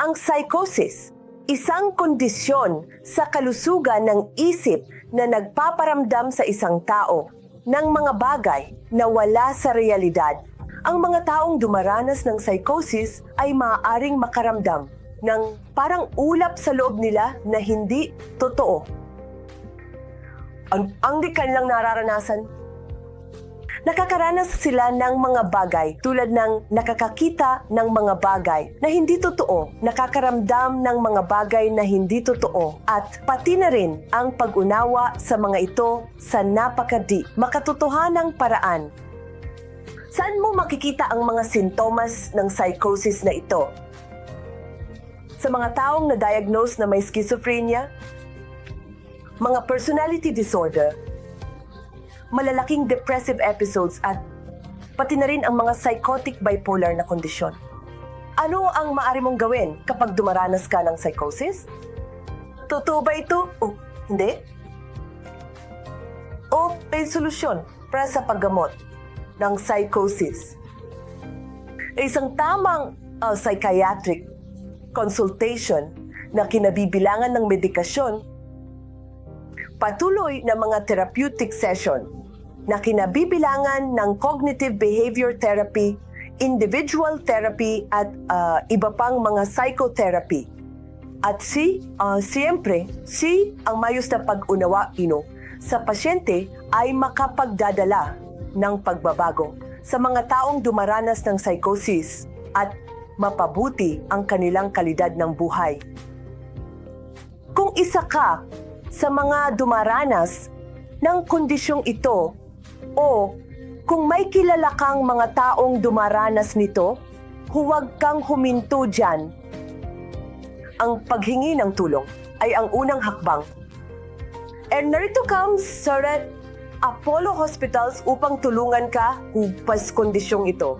Ang psychosis, isang kondisyon sa kalusugan ng isip na nagpaparamdam sa isang tao ng mga bagay na wala sa realidad. Ang mga taong dumaranas ng psychosis ay maaaring makaramdam ng parang ulap sa loob nila na hindi totoo. Ang, ang di kanilang nararanasan nakakaranas sila ng mga bagay tulad ng nakakakita ng mga bagay na hindi totoo, nakakaramdam ng mga bagay na hindi totoo, at pati na rin ang pag-unawa sa mga ito sa napakadi, makatotohanang paraan. Saan mo makikita ang mga sintomas ng psychosis na ito? Sa mga taong na-diagnose na may schizophrenia, mga personality disorder, malalaking depressive episodes at pati na rin ang mga psychotic bipolar na kondisyon. Ano ang maaari mong gawin kapag dumaranas ka ng psychosis? Totoo ba ito? O hindi? O may solusyon para sa paggamot ng psychosis? Isang tamang uh, psychiatric consultation na kinabibilangan ng medikasyon patuloy na mga therapeutic session na kinabibilangan ng cognitive behavior therapy, individual therapy at uh, iba pang mga psychotherapy. At si, uh, siyempre, si ang mayos na pag-unawa ino sa pasyente ay makapagdadala ng pagbabago sa mga taong dumaranas ng psychosis at mapabuti ang kanilang kalidad ng buhay. Kung isa ka sa mga dumaranas ng kondisyong ito o kung may kilala kang mga taong dumaranas nito, huwag kang huminto dyan. Ang paghingi ng tulong ay ang unang hakbang. And narito comes Surat Apollo Hospitals upang tulungan ka hupas kondisyong ito.